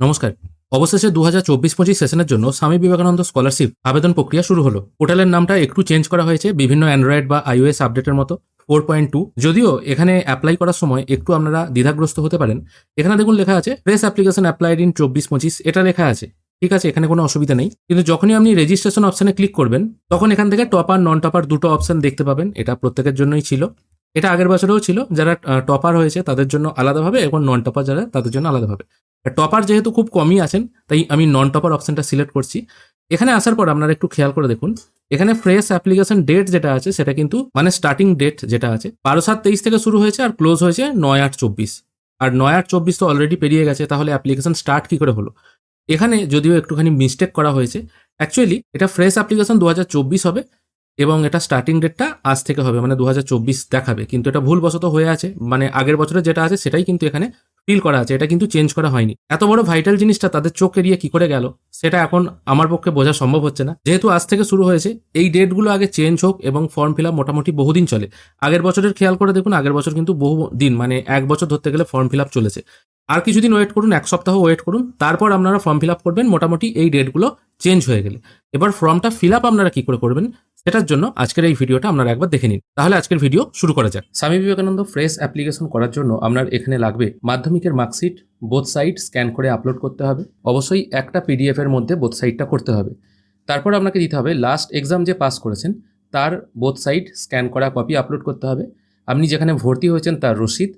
নমস্কার। অবশেষে দু হাজার চব্বিশ পঁচিশ সেশনের জন্য স্বামী বিবেকানন্দ স্কলারশিপ আবেদন প্রক্রিয়া শুরু হলো। পোর্টালের নামটা একটু চেঞ্জ করা হয়েছে, বিভিন্ন অ্যান্ড্রয়েড বা আইওএস আপডেটের মতো, ফোর পয়েন্ট টু। যদিও এখানে অ্যাপ্লাই করার সময় একটু আপনারা দ্বিধাগ্রস্ত হতে পারেন। এখানে দেখুন লেখা আছে ফ্রেশ অ্যাপ্লিকেশন অ্যাপ্লাইড ইন চব্বিশ পঁচিশ এটা লেখা আছে। ঠিক আছে, এখানে কোনো অসুবিধা নেই। কিন্তু যখনই আপনি রেজিস্ট্রেশন অপশনে ক্লিক করবেন, তখন এখান থেকে টপার নন টপার দুটো অপশন দেখতে পাবেন। এটা প্রত্যেকের জন্যই ছিল। এটা আগের বছরেও ছিল, যারা টপার হয়েছে তাদের জন্য আলাদাভাবে এবং নন টপার যারা, তাদের জন্য আলাদাভাবে। টপার যেহেতু খুব কমই আছেন, তাই আমি নন টপার অপশনটা সিলেক্ট করছি। এখানে আসার পর আপনারা একটু খেয়াল করে দেখুন, এখানে ফ্রেশ অ্যাপ্লিকেশন ডেট যেটা আছে, সেটা কিন্তু মানে স্টার্টিং ডেট যেটা আছে, বারো সাত তেইশ থেকে শুরু হয়েছে আর ক্লোজ হয়েছে নয় আট চব্বিশ। আর নয় আট চব্বিশ তো অলরেডি পেরিয়ে গেছে, তাহলে অ্যাপ্লিকেশন স্টার্ট কী করে হলো? এখানে যদিও একটুখানি মিস্টেক করা হয়েছে অ্যাকচুয়ালি এটা ফ্রেশ অ্যাপ্লিকেশন দু হাজার চব্বিশ হবে এবং এটা স্টার্টিং ডেটটা আজ থেকে হবে মানে দু হাজার চব্বিশ দেখাবে। কিন্তু এটা ভুলবশত হয়ে আছে মানে আগের বছরে যেটা আছে সেটাই কিন্তু এখানে ফিল করা আছে, এটা কিন্তু চেঞ্জ করা হয়নি। এত বড় ভাইটাল জিনিসটা তাদের চোখ এড়িয়ে কি করে গেল, সেটা এখন আমার পক্ষে বোঝা সম্ভব হচ্ছে না। যেহেতু আজ থেকে শুরু হয়েছে, এই ডেটগুলো আগে চেঞ্জ হোক এবং ফর্ম ফিল আপ মোটামুটি বহুদিন চলে। আগের বছরের খেয়াল করে দেখুন, আগের বছর কিন্তু বহু দিন মানে এক বছর ধরতে গেলে ফর্ম ফিল আপ চলেছে। আর কিছুদিন ওয়েট করুন, এক সপ্তাহ ওয়েট করুন, তারপর আপনারা ফর্ম ফিল আপ করবেন, মোটামুটি এই ডেটগুলো চেঞ্জ হয়ে গেলে। এবার ফর্মটা ফিল আপ আপনারা কি করে করবেন? সেটার জন্য আজকের এই ভিডিওটা আপনারা একবার দেখে নিন। তাহলে আজকের ভিডিও শুরু করা যাক। স্বামী বিবেকানন্দ ফ্রেশ অ্যাপ্লিকেশন করার জন্য আপনার এখানে লাগবে মাধ্যমিকের মার্কশিট বোথ সাইড স্ক্যান করে আপলোড করতে হবে। অবশ্যই একটা পিডিএফ এর মধ্যে বোথ সাইডটা করতে হবে। তারপর আপনাকে দিতে হবে লাস্ট এক্সাম যে পাস করেছেন, তার বোথ সাইড স্ক্যান করা কপি আপলোড করতে হবে। আপনি যেখানে ভর্তি হয়েছেন তার রসিদ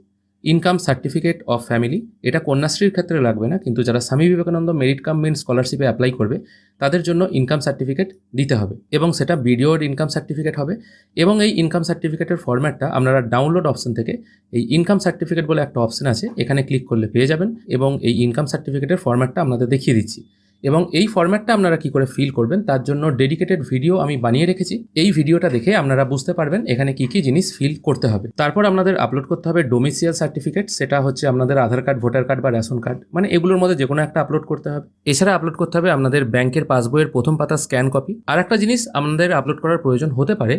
ইনকাম সার্টিফিকেট অফ ফ্যামিলি এটা কন্যাশ্রীর ক্ষেত্রে লাগবে না, কিন্তু যারা Swami Vivekananda merit cum means স্কলারশিপে apply করবে, তাদের জন্য ইনকাম সার্টিফিকেট দিতে হবে এবং সেটা বিডিওর ইনকাম সার্টিফিকেট হবে এবং এই ইনকাম সার্টিফিকেটের ফরম্যাটটা আপনারা ডাউনলোড অপশন থেকে এই ইনকাম সার্টিফিকেট বলে একটা অপশন আছে, এখানে ক্লিক করলে পেয়ে যাবেন এবং এই ইনকাম সার্টিফিকেটের ফরম্যাটটা আপনাদের দেখিয়ে দিচ্ছি। এবং এই ফরম্যাটটা আপনারা কি করে ফিল করবেন, তার জন্য ডেডিকেটেড ভিডিও আমি বানিয়ে রেখেছি। এই ভিডিওটা দেখে আপনারা বুঝতে পারবেন এখানে কি কি জিনিস ফিল করতে হবে। তারপর আপনাদের আপলোড করতে হবে ডোমিসিয়াল সার্টিফিকেট সেটা হচ্ছে আপনাদের আধার কার্ড ভোটার কার্ড বা রেশন কার্ড মানে এগুলোর মধ্যে যে কোনো একটা আপলোড করতে হবে। এছাড়া আপলোড করতে হবে আপনাদের ব্যাংকের পাসবইয়ের প্রথম পাতা স্ক্যান কপি আর একটা জিনিস আপনাদের আপলোড করার প্রয়োজন হতে পারে,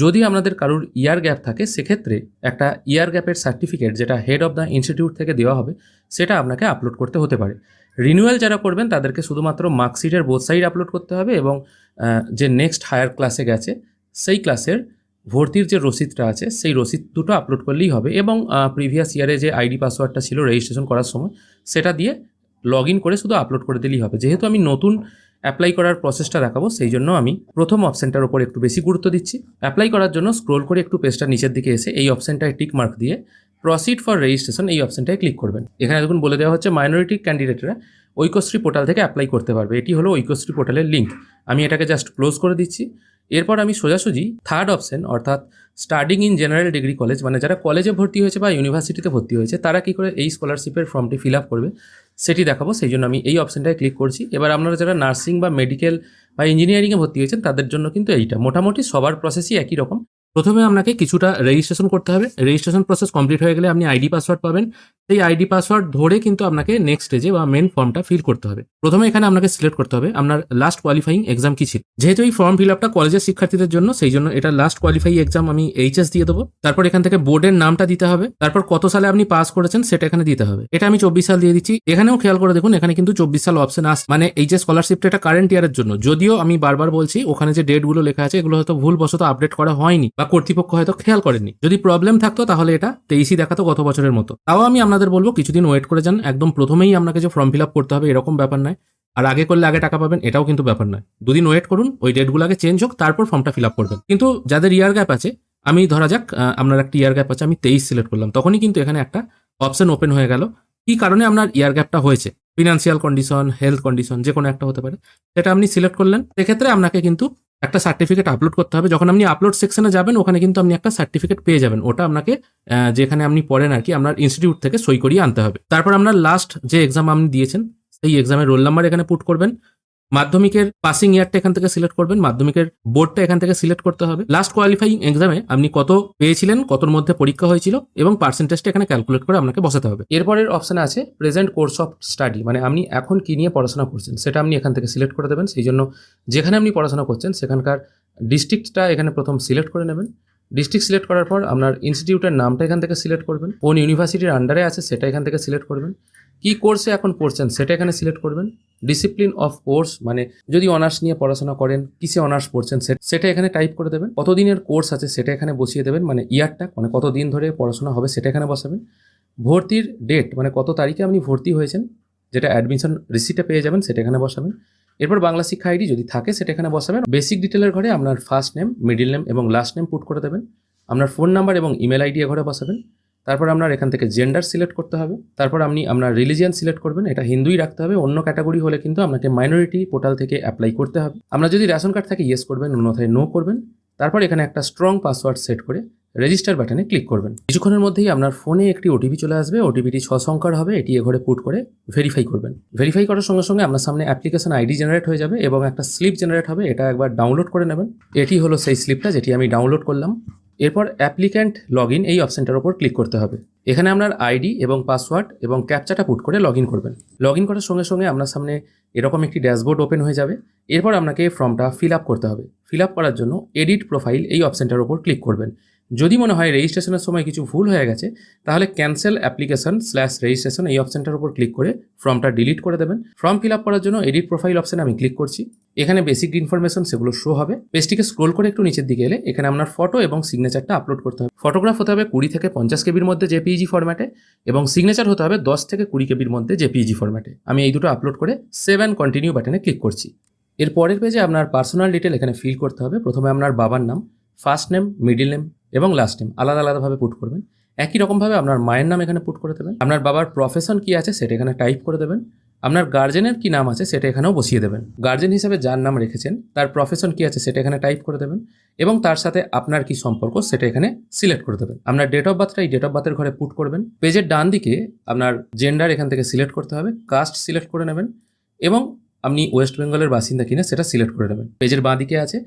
যদি আপনাদের কারোর ইয়ার গ্যাপ থাকে, সেক্ষেত্রে একটা ইয়ার গ্যাপের সার্টিফিকেট যেটা হেড অফ দ্য ইনস্টিটিউট থেকে দেওয়া হবে, সেটা আপনাকে আপলোড করতে হতে পারে। রিনিউয়াল যারা করবেন, তাদেরকে শুধুমাত্র মার্কশিটের বোথ সাইড আপলোড করতে হবে এবং যে নেক্সট হায়ার ক্লাসে গেছে, সেই ক্লাসের ভর্তির যে রসিদটা আছে, সেই রসিদ দুটো আপলোড করলেই হবে এবং প্রিভিয়াস ইয়ারে যে আইডি পাসওয়ার্ডটা ছিল রেজিস্ট্রেশন করার সময়, সেটা দিয়ে লগ ইন করে শুধু আপলোড করে দিলেই হবে। যেহেতু আমি নতুন অ্যাপ্লাই করার প্রসেসটা দেখাবো, সেই জন্য আমি প্রথম অপশানটার উপর একটু বেশি গুরুত্ব দিচ্ছি। অ্যাপ্লাই করার জন্য স্ক্রোল করে একটু পেজটা নিচের দিকে এসে এই অপশানটায় টিক মার্ক দিয়ে প্রসিড ফর রেজিস্ট্রেশন এই অপশানটায় ক্লিক করবেন। এখানে দেখুন বলে দেওয়া হচ্ছে মাইনরিটি ক্যান্ডিডেটরা ঐক্যশ্রী পোর্টাল থেকে অ্যাপ্লাই করতে পারবে। এটি হলো ঐক্যশ্রী পোর্টালের লিঙ্ক আমি এটাকে জাস্ট ক্লোজ করে দিচ্ছি। এরপর আমি সোজাসুজি থার্ড অপশন অর্থাৎ studying in general degree college মানে যারা কলেজে ভর্তি হয়েছে বা ইউনিভার্সিটিতে ভর্তি হয়েছে, তারা কী করে এই স্কলারশিপের ফর্মটি ফিল আপ করবে? সেটি দেখাবো। সেই জন্য আমি এই অপশনটায় ক্লিক করছি। এবার আপনারা যারা নার্সিং বা মেডিকেল বা ইঞ্জিনিয়ারিংয়ে ভর্তি হয়েছেন, তাদের জন্য কিন্তু এইটা। মোটামুটি সবার প্রসেসই একই রকম। প্রথমে আপনাকে কিছুটা রেজিস্ট্রেশন করতে হবে। রেজিস্ট্রেশন প্রসেস কমপ্লিট হয়ে গেলে আপনি আইডি পাসওয়ার্ড পাবেন। সেই আইডি পাসওয়ার্ড ধরে কিন্তু আপনাকে নেক্সট স্টেজে বা মেন ফর্মটা ফিল করতে হবে। প্রথমে এখানে আপনাকে সিলেক্ট করতে হবে। আপনার লাস্ট কোয়ালিফাইং এক্সাম কি ছিল? যেহেতু এই ফর্ম ফিল আপটা কলেজের শিক্ষার্থীদের জন্য, সেই জন্য এটা লাস্ট কোয়ালিফাই এক্সাম আমি এইচএস দিয়ে দেবো। তারপর এখান থেকে বোর্ডের নামটা দিতে হবে। তারপর কত সালে আপনি পাস করেছেন সেটা এখানে দিতে হবে। এটা আমি চব্বিশ সাল দিয়ে দিচ্ছি। এখানেও খেয়াল করে দেখুন, এখানে কিন্তু চব্বিশ সাল অপশন আস মানে এই যে স্কলারশিপটা এটা কারেন্ট ইয়ারের জন্য। যদিও আমি বারবার বলছি, ওখানে যে ডেটগুলো লেখা আছে, এগুলো হয়তো ভুলবশত আপডেট করা হয়নি বা কর্তৃপক্ষ হয়তো খেয়াল করেনি যদি প্রবলেম থাকতো, তাহলে এটা তেইশই দেখাতো গত বছরের মতো। তাও আমি আপনাদের বলব, কিছুদিন ওয়েট করে যান। একদম প্রথমেই আপনাকে যে ফর্ম ফিল আপ করতে হবে, এরকম ব্যাপার নয়। আর আগে করলে আগে টাকা পাবেন, এটাও কিন্তু ব্যাপার নয়। দুদিন ওয়েট করুন, ওই ডেটগুলো আগে চেঞ্জ হোক, তারপর ফর্মটা ফিল আপ করবেন। কিন্তু যাদের ইয়ার গ্যাপ আছে, আমি ধরা যাক আপনার একটা ইয়ার গ্যাপ আছে, আমি তেইশ সিলেক্ট করলাম। তখনই কিন্তু এখানে একটা অপশন ওপেন হয়ে গেল। কি কারণে আপনার ইয়ার গ্যাপটা হয়েছে? ফিনান্সিয়াল কন্ডিশন হেলথ কন্ডিশন যে কোনো একটা হতে পারে। সেটা আপনি সিলেক্ট করলেন। সেক্ষেত্রে আপনাকে কিন্তু একটা সার্টিফিকেট আপলোড করতে হবে। যখন আপনি আপলোড সেকশনে যাবেন, ওখানে কিন্তু আপনি একটা সার্টিফিকেট পেয়ে যাবেন। ওটা আপনাকে যেখানে আপনি পড়েন আর কি, আপনার ইনস্টিটিউট থেকে সই করিয়ে আনতে হবে। তারপর আপনার লাস্ট যে এক্সাম আপনি দিয়েছেন, সেই এক্সামের রোল নাম্বার এখানে পুট করবেন। মাধ্যমিকের পাসিং ইয়ারটা এখান থেকে সিলেক্ট করবেন, মাধ্যমিকের বোর্ডটা এখান থেকে সিলেক্ট করতে হবে। লাস্ট কোয়ালিফাইং এক্সামে আপনি কত পেয়েছিলেন, কতর মধ্যে পরীক্ষা হয়েছিল এবং পার্সেন্টেজটা এখানে ক্যালকুলেট করে আপনাকে বসাতে হবে। এরপরের অপশানে আছে প্রেজেন্ট কোর্স অফ স্টাডি মানে আপনি এখন কি নিয়ে পড়াশোনা করছেন, সেটা আপনি এখান থেকে সিলেক্ট করে দেবেন। সেই জন্য যেখানে আপনি পড়াশোনা করছেন, সেখানকার ডিস্ট্রিক্টটা এখানে প্রথম সিলেক্ট করে নেবেন। ডিস্ট্রিক্ট সিলেক্ট করার পর আপনার ইনস্টিটিউটের নামটা এখান থেকে সিলেক্ট করবেন। কোন ইউনিভার্সিটির আন্ডারে আছে, সেটা এখান থেকে সিলেক্ট করবেন। কী কোর্সে এখন পড়ছেন সেটা এখানে সিলেক্ট করবেন। ডিসিপ্লিন অফ কোর্স মানে যদি অনার্স নিয়ে পড়াশোনা করেন, কিসে অনার্স পড়ছেন সেটা এখানে টাইপ করে দেবেন। কতদিনের কোর্স আছে সেটা এখানে বসিয়ে দেবেন মানে ইয়ারটা মানে কতদিন ধরে পড়াশোনা হবে সেটা এখানে বসাবেন। ভর্তির ডেট মানে কত তারিখে আপনি ভর্তি হয়েছেন, যেটা অ্যাডমিশন রিসিটে পেয়ে যাবেন, সেটা এখানে বসাবেন। এরপর বাংলা শিক্ষা আইডি যদি থাকে, সেটা এখানে বসাবেন। বেসিক ডিটেলের ঘরে আপনার ফার্স্ট নেম মিডিল নেম এবং লাস্ট নেম পুট করে দেবেন। আপনার ফোন নাম্বার এবং ইমেল আইডি ঘরে বসাবেন। তারপর আপনার এখান থেকে জেন্ডার সিলেক্ট করতে হবে। তারপর আপনি আপনার রিলিজিয়ান সিলেক্ট করবেন, এটা হিন্দুই রাখতে হবে, অন্য ক্যাটাগরি হলে কিন্তু আপনাকে মাইনরিটি পোর্টাল থেকে অ্যাপ্লাই করতে হবে। আমরা যদি রেশন কার্ড থাকে ইয়েস করবেন অন্যথায় নো করবেন। তারপর এখানে একটা স্ট্রং পাসওয়ার্ড সেট করে রেজিস্টার বাটনে ক্লিক করবেন। কিছুক্ষণের মধ্যেই আপনার ফোনে একটি ওটিপি চলে আসবে ওটিপিটি ছ সংখ্যার হবে, এটি ঘরে পুট করে ভেরিফাই করবেন। ভেরিফাই করার সঙ্গে সঙ্গে আপনার সামনে অ্যাপ্লিকেশন আইডি জেনারেট হয়ে যাবে এবং একটা স্লিপ জেনারেট হবে, এটা একবার ডাউনলোড করে নেবেন। এটি হলো সেই স্লিপটা যেটি আমি ডাউনলোড করলাম। এরপর অ্যাপ্লিক্যান্ট লগ ইন এই অপশনটার ওপর ক্লিক করতে হবে। এখানে আপনার আইডি এবং পাসওয়ার্ড এবং ক্যাপচাটা পুট করে লগ ইন করবেন। লগ ইন করার সঙ্গে সঙ্গে আপনার সামনে এরকম একটি ড্যাশবোর্ড ওপেন হয়ে যাবে। এরপর আপনাকে ফর্মটা ফিল আপ করতে হবে। ফিল আপ করার জন্য এডিট প্রোফাইল এই অপশানটার ওপর ক্লিক করবেন। যদি মনে হয় রেজিস্ট্রেশনের সময় কিছু ভুল হয়ে গেছে, তাহলে ক্যান্সেল অ্যাপ্লিকেশন স্ল্যাশ রেজিস্ট্রেশন এই অপশনটার উপর ক্লিক করে ফর্মটা ডিলিট করে দেবেন। ফর্ম ফিল আপ করার জন্য এডিট প্রোফাইল অপশন আমি ক্লিক করছি। এখানে বেসিক ইনফরমেশন সেগুলো শো হবে। পেজটিকে স্ক্রোল করে একটু নিচের দিকে এলে এখানে আপনার ফটো এবং সিগনেচারটা আপলোড করতে হবে। ফটোগ্রাফ হতে হবে কুড়ি থেকে পঞ্চাশ কেবির মধ্যে জেপিইজি ফরম্যাটে এবং সিগনেচার হতে হবে দশ থেকে কুড়ি কেবির মধ্যে জেপিইজি ফরম্যাটে আমি এই দুটো আপলোড করে সেভ অ্যান্ড কন্টিনিউ বাটনে ক্লিক করছি। এর পরের পেজে আপনার পার্সোনাল ডিটেল এখানে ফিল করতে হবে। প্রথমে আপনার বাবার নাম ফার্স্ট নেম মিডিল নেম এবং লাস্ট নেম আলাদা আলাদাভাবে পুট করবেন। একই রকমভাবে আপনার মায়ের নাম এখানে পুট করে দেবেন। আপনার বাবার প্রফেশন কি আছে সেটা এখানে টাইপ করে দেবেন। আপনার গার্জেনের কি নাম আছে সেটা এখানেও বসিয়ে দেবেন। গার্জেন হিসেবে যার নাম রেখেছেন, তার প্রফেশন কি আছে সেটা এখানে টাইপ করে দেবেন এবং তার সাথে আপনার কি সম্পর্ক সেটা এখানে সিলেক্ট করে দেবেন। আপনার ডেট অফ বার্থটা এই ডেট অফ বার্থের ঘরে পুট করবেন। পেজের ডান দিকে আপনার জেন্ডার এখান থেকে সিলেক্ট করতে হবে কাস্ট সিলেক্ট করে নেবেন এবং আপনি ওয়েস্ট বেঙ্গলের বাসিন্দা কিনা সেটা সিলেক্ট করে নেবেন পেজের বাঁ দিকে আছে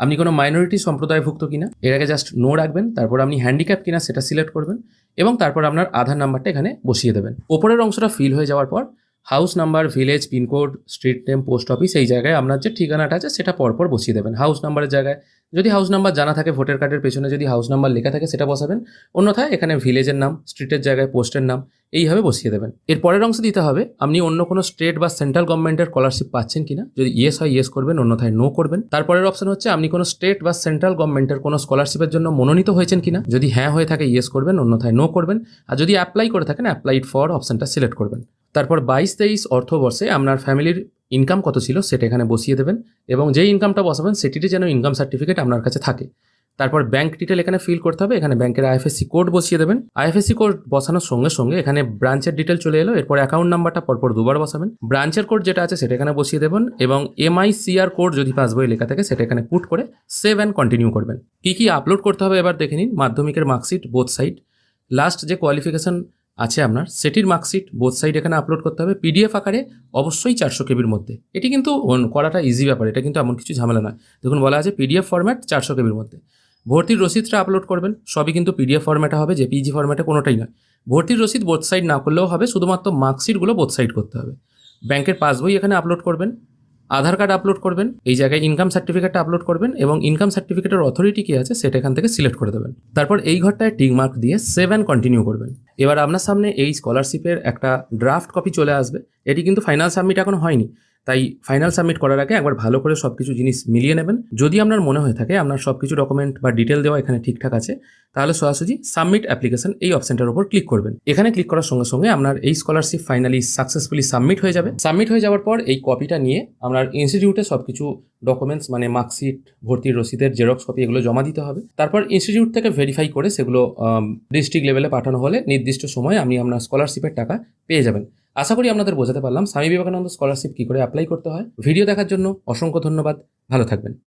আপনি কোনো মাইনরিটি সম্প্রদায়ভুক্ত কিনা, এর আগে জাস্ট নো রাখবেন, তারপর আপনি হ্যান্ডিক্যাপ কিনা সেটা সিলেক্ট করবেন এবং তারপর আপনার আধার নাম্বারটা এখানে বসিয়ে দেবেন। ওপরের অংশটা ফিল হয়ে যাওয়ার পর house number, village, pincode, street name, post office এই জায়গায় আপনার যে ঠিকানাটা আছে সেটা পরপর বসিয়ে দেবেন। হাউস নাম্বারের জায়গায় যদি হাউস নাম্বার জানা থাকে ভোটার কার্ডের পেছনে যদি হাউস নাম্বার লেখা থাকে সেটা বসাবেন। অন্যথায় এখানে ভিলেজের নাম, স্ট্রিটের জায়গায় পোস্টের নাম এইভাবে বসিয়ে দেবেন। এর পরের অংশ দিতে হবে, আপনি অন্য কোনো স্টেট বা সেন্ট্রাল গভর্নমেন্টের স্কলারশিপ পাচ্ছেন কিনা? যদি ইয়েস হয় ইয়েস করবেন, অন্যথায় নো করবেন। তারপরের অপশন হচ্ছে, আপনি কোনো স্টেট বা সেন্ট্রাল গভর্নমেন্টের কোনো স্কলারশিপের জন্য মনোনীত হয়েছেন কিনা? যদি হ্যাঁ হয়ে থাকে ইয়েস করবেন, অন্যথায় নো করবেন। আর যদি অ্যাপ্লাই করে থাকেন, অ্যাপ্লাইড ফর অপশনটা সিলেক্ট করবেন। তারপর বাইশ তেইশ অর্থবর্ষে আপনার ফ্যামিলির ইনকাম কত ছিল সেটা এখানে বসিয়ে দেবেন এবং যেই ইনকামটা বসাবেন সেটিরই যেন ইনকাম সার্টিফিকেট আপনার কাছে থাকে। তারপর ব্যাংক ডিটেল এখানে ফিল করতে হবে, এখানে ব্যাংকের আইএফএসসি কোড বসিয়ে দেবেন। আইএফএসসি কোড বসানোর সঙ্গে সঙ্গে এখানে ব্রাঞ্চের ডিটেল চলে এলো, এরপর অ্যাকাউন্ট নাম্বারটা পরপর দুবার বসাবেন। ব্রাঞ্চের কোড যেটা আছে সেটা এখানে বসিয়ে দেবেন এবং এমআইসিআর কোড যদি পাসবই লেখা থাকে সেটা এখানে পুট করে সেভ অ্যান্ড কন্টিনিউ করবেন। কী কী আপলোড করতে হবে এবার দেখে নিন, মাধ্যমিকের মার্কশিট বোথ সাইড লাস্ট যে কোয়ালিফিকেশন আছে আপনার। সেটির মার্কশিট বোথ সাইড এখানে আপলোড করতে হবে। পিডিএফ আকারে অবশ্যই চারশো কেবির মধ্যে। এটি কিন্তু করাটা ইজি ব্যাপার। এটা কিন্তু এমন কিছু ঝামেলা নয়। দেখুন, বলা আছে পিডিএফ ফরম্যাট চারশো কেবির মধ্যে। ভর্তির রসিদটা আপলোড করবেন। সবই কিন্তু পিডিএফ ফরম্যাটে হবে জেপিজি ফরম্যাটে কোনোটাই নয়। ভর্তির রসিদ বোথ সাইড না করলেও হবে, শুধুমাত্র মার্কশিটগুলো বোথ সাইড করতে হবে। ব্যাংকের পাসবই এখানে আপলোড করবেন। আধার কার্ড আপলোড করবেন, এই জায়গায় ইনকাম সার্টিফিকেটটা আপলোড করবেন এবং ইনকাম সার্টিফিকেটের অথরিটি কি আছে সেটা এখান থেকে সিলেক্ট করে দেবেন। তারপর এই ঘরটায় টিক মার্ক দিয়ে সেভেন কন্টিনিউ করবেন। এবার আপনার সামনে এই স্কলারশিপের একটা ড্রাফট কপি চলে আসবে। এটি কিন্তু ফাইনাল সাবমিট এখন হয়নি। তাই ফাইনাল সাবমিট করার আগে একবার ভালো করে সব কিছু জিনিস মিলিয়ে নেবেন। যদি আপনার মনে হয়ে থাকে আপনার সব কিছু ডকুমেন্ট বা ডিটেল দেওয়া এখানে ঠিকঠাক আছে, তাহলে সরাসরি সাবমিট অ্যাপ্লিকেশন এই অপশনটার উপর ক্লিক করবেন। এখানে ক্লিক করার সঙ্গে সঙ্গে আপনার এই স্কলারশিপ ফাইনালি সাকসেসফুলি সাবমিট হয়ে যাবে। সাবমিট হয়ে যাওয়ার পর এই কপিটা নিয়ে আপনার ইনস্টিটিউটে সব কিছু ডকুমেন্টস মানে মার্কশিট ভর্তির রসিদের জেরক্স কপি এগুলো জমা দিতে হবে। তারপর ইনস্টিটিউট থেকে ভেরিফাই করে সেগুলো ডিস্ট্রিক্ট লেভেলে পাঠানো হলে নির্দিষ্ট সময়ে আপনি আপনার স্কলারশিপের টাকা পেয়ে যাবেন। আশা করি আপনাদের বোঝাতে পারলাম। স্বামী বিবেকানন্দ স্কলারশিপ কী করে অ্যাপ্লাই করতে হয়? ভিডিও দেখার জন্য অসংখ্য ধন্যবাদ। ভালো থাকবেন।